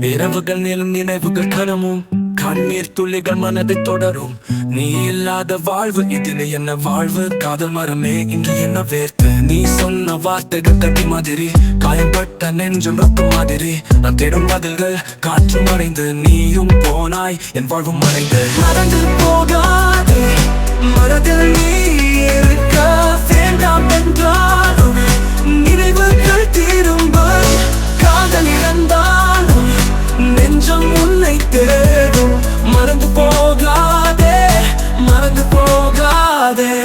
இரவுகள் நீளும் நினைவுகள் கனமும் கண்ணீர் துளிகள் மனதை தொடரும். நீ இல்லாத வாழ்வு இதில் என்ன வாழ்வு? காதல் மரமே இன்று என்ன வேர்த்து? நீ சொன்ன வார்த்தைகள் தட்டி மாதிரி காயப்பட்ட நெஞ்சும் ரத்த மாதிரி. நான் தேடும் பதில்கள் காற்று மறைந்து நீயும் போனாய் என் வாழ்வும் மறைந்து. மறந்து போகாது மனதில் நீ இருக்க தேடும் மறந்து போகாதே மறந்து போகாதே.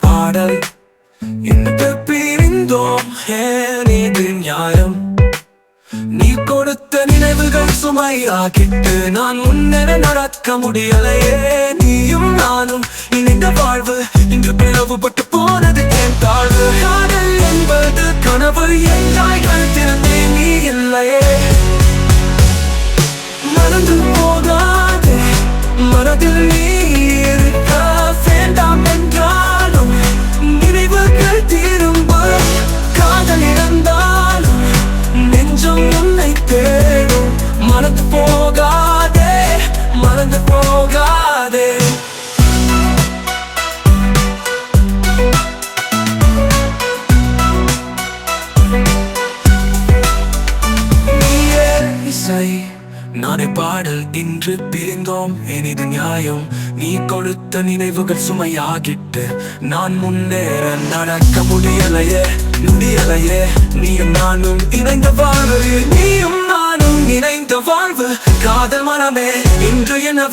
பாடல். இந்த பிரிந்தோம் ஏன் இது நியாயம்? நினைவுகள் சுமையாகிட்டு நான் முன்னென நடக்க முடியலையே. நீயும் நானும் இணைந்த வாழ்வு இன்று பிளவுபட்டு போனது என் தாழ்வு. காதல் என்பது கனவு என்றாய்கள் திறந்தே நீ இல்லையே. மறந்து போகாதே மனதில் நீ பாடல் இன்று பிரிந்தோம் எனது நியாயம். நீ கொடுத்த நினைவுகள் சுமையாகிட்டு நான் முன்னேற நடக்க முடியலையே முடியலையே. நீயும் நானும் இணைந்த வாழ்வு நீயும் நானும் இணைந்த வாழ்வு. காதல் மனமே இன்று என்ன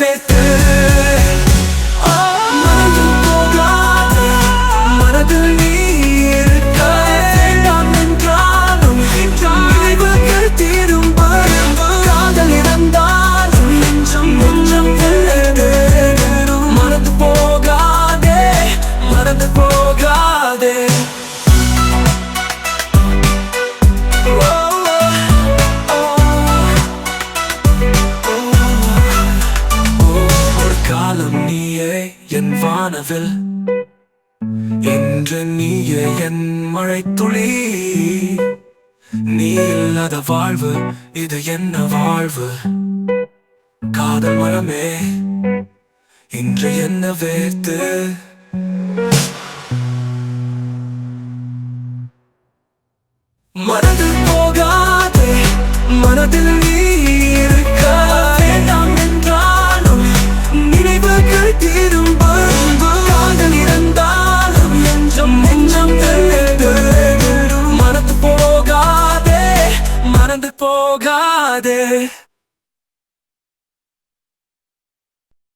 வானவில். இன்று நீயே என் மழை துளி நீ இல்லாத வாழ்வு இது என்ன வாழ்வு? காதல் மரமே இன்று என்ன வேர்த்து? மறந்து போகாதே.